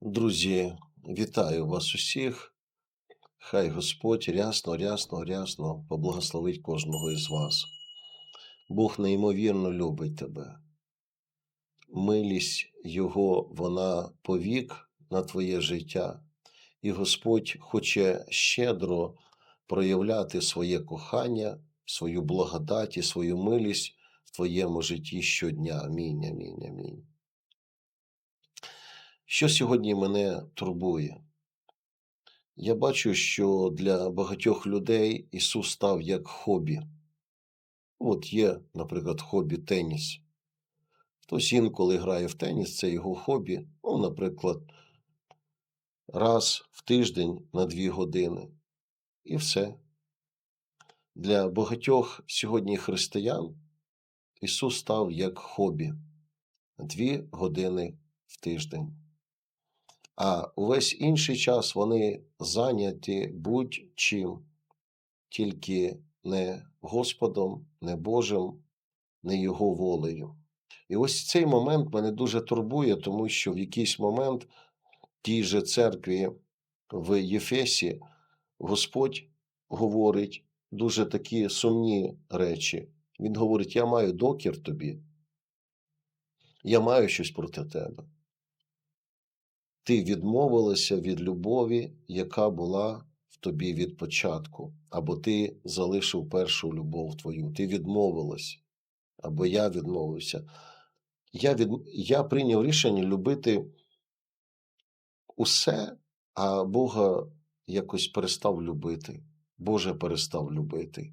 Друзі, вітаю вас усіх. Хай Господь рясно, рясно, рясно поблагословить кожного із вас. Бог неймовірно любить тебе. Милість Його, вона повік на твоє життя, і Господь хоче щедро проявляти своє кохання, свою благодать і свою милість в твоєму житті щодня. Амінь, амінь, амінь. Що сьогодні мене турбує? Я бачу, що для багатьох людей Ісус став як хобі. От є, наприклад, хобі теніс. Хтось інколи грає в теніс, це його хобі. Ну, наприклад, раз в тиждень на дві години. І все. Для багатьох сьогодні християн Ісус став як хобі дві години в тиждень. А увесь інший час вони зайняті будь-чим, тільки не Господом, не Божим, не Його волею. І ось цей момент мене дуже турбує, тому що в якийсь момент в тій же церкві в Єфесі Господь говорить дуже такі сумні речі. Він говорить: Я маю докір тобі, я маю щось проти тебе ти відмовилася від любові, яка була в тобі від початку, або ти залишив першу любов твою, ти відмовилась, або я відмовився. Я, від... я прийняв рішення любити усе, а Бога якось перестав любити. Боже перестав любити.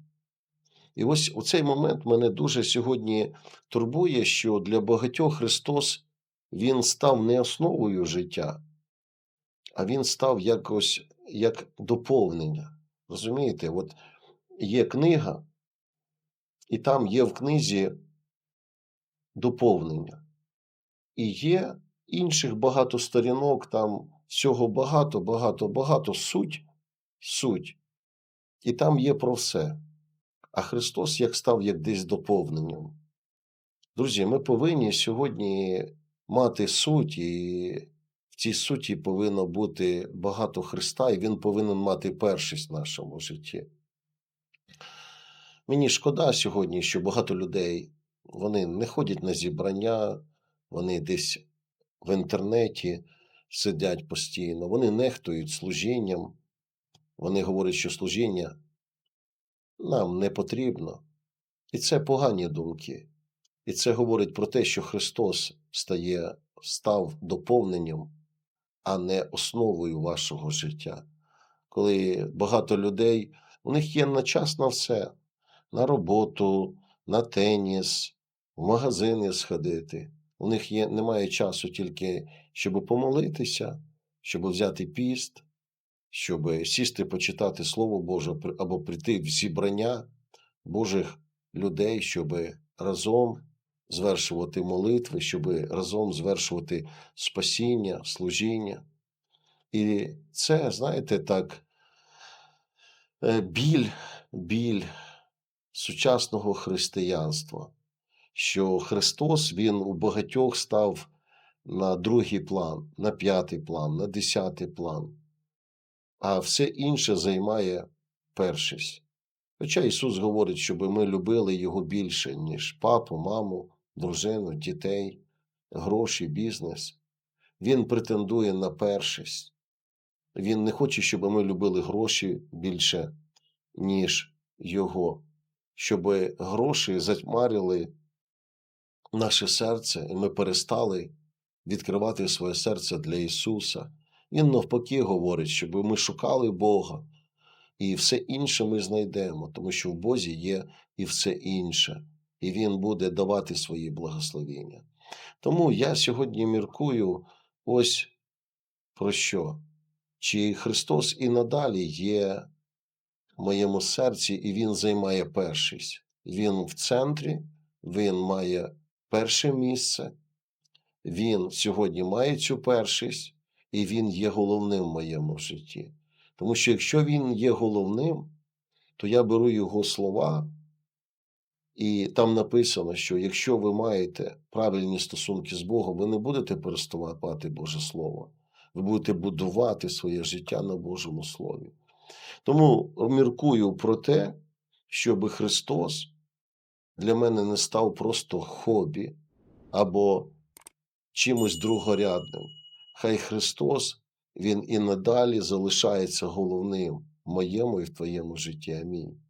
І ось у цей момент мене дуже сьогодні турбує, що для багатьох Христос Він став не основою життя, а він став якось як доповнення. Розумієте, от є книга, і там є в книзі доповнення. І є інших багато сторінок, там всього багато, багато, багато суть, суть. І там є про все. А Христос як став як десь доповненням. Друзі, ми повинні сьогодні мати суть і цій суті повинно бути багато Христа, і Він повинен мати першість в нашому житті. Мені шкода сьогодні, що багато людей вони не ходять на зібрання, вони десь в інтернеті сидять постійно, вони нехтують служінням, вони говорять, що служіння нам не потрібно. І це погані думки. І це говорить про те, що Христос стає, став доповненням а не основою вашого життя. Коли багато людей, у них є на час на все, на роботу, на теніс, в магазини сходити. У них є, немає часу тільки, щоб помолитися, щоб взяти піст, щоб сісти, почитати Слово Боже або прийти в зібрання Божих людей, щоб разом звершувати молитви, щоб разом звершувати спасіння, служіння. І це, знаєте, так, е, біль, біль сучасного християнства, що Христос Він у багатьох став на другий план, на п'ятий план, на десятий план, а все інше займає першість. Хоча Ісус говорить, щоб ми любили Його більше, ніж папу, маму, дружину, дітей, гроші, бізнес. Він претендує на першість. Він не хоче, щоб ми любили гроші більше, ніж Його, щоб гроші затьмарили наше серце, і ми перестали відкривати своє серце для Ісуса. Він навпаки говорить, щоб ми шукали Бога, і все інше ми знайдемо, тому що в Бозі є і все інше і Він буде давати свої благословення. Тому я сьогодні міркую ось про що? Чи Христос і надалі є в моєму серці, і Він займає першість. Він в центрі, Він має перше місце, Він сьогодні має цю першість, і Він є головним в моєму житті. Тому що якщо Він є головним, то я беру Його слова і там написано, що якщо ви маєте правильні стосунки з Богом, ви не будете переступати Боже Слово. ви будете будувати своє життя на Божому Слові. Тому міркую про те, щоб Христос для мене не став просто хобі або чимось другорядним. Хай Христос, Він і надалі залишається головним в моєму і в твоєму житті. Амінь.